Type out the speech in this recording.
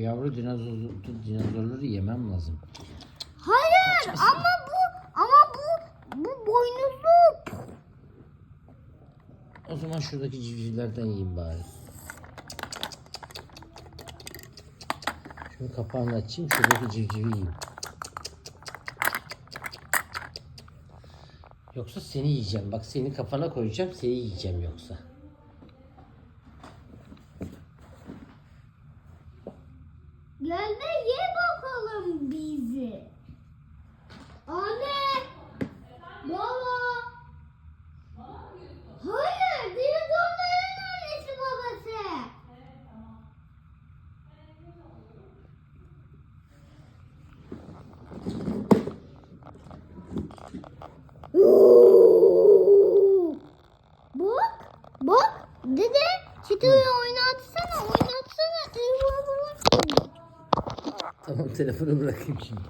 Yavru dinozor, dinozorları yemem lazım. Hayır ama bu ama bu bu boynuzlu. O zaman şuradaki civcivlerden yiyeyim bari. Şunu kapağını açayım, şuradaki civcivi yiyeyim. Yoksa seni yiyeceğim. Bak seni kafana koyacağım, seni yiyeceğim yoksa. Gel de ye bakalım bizi. Anne. Baba. Hayır, dinozorların annesi babası. Bak, bak. Dede, çitoyu Tamam telefonu bırakayım şimdi.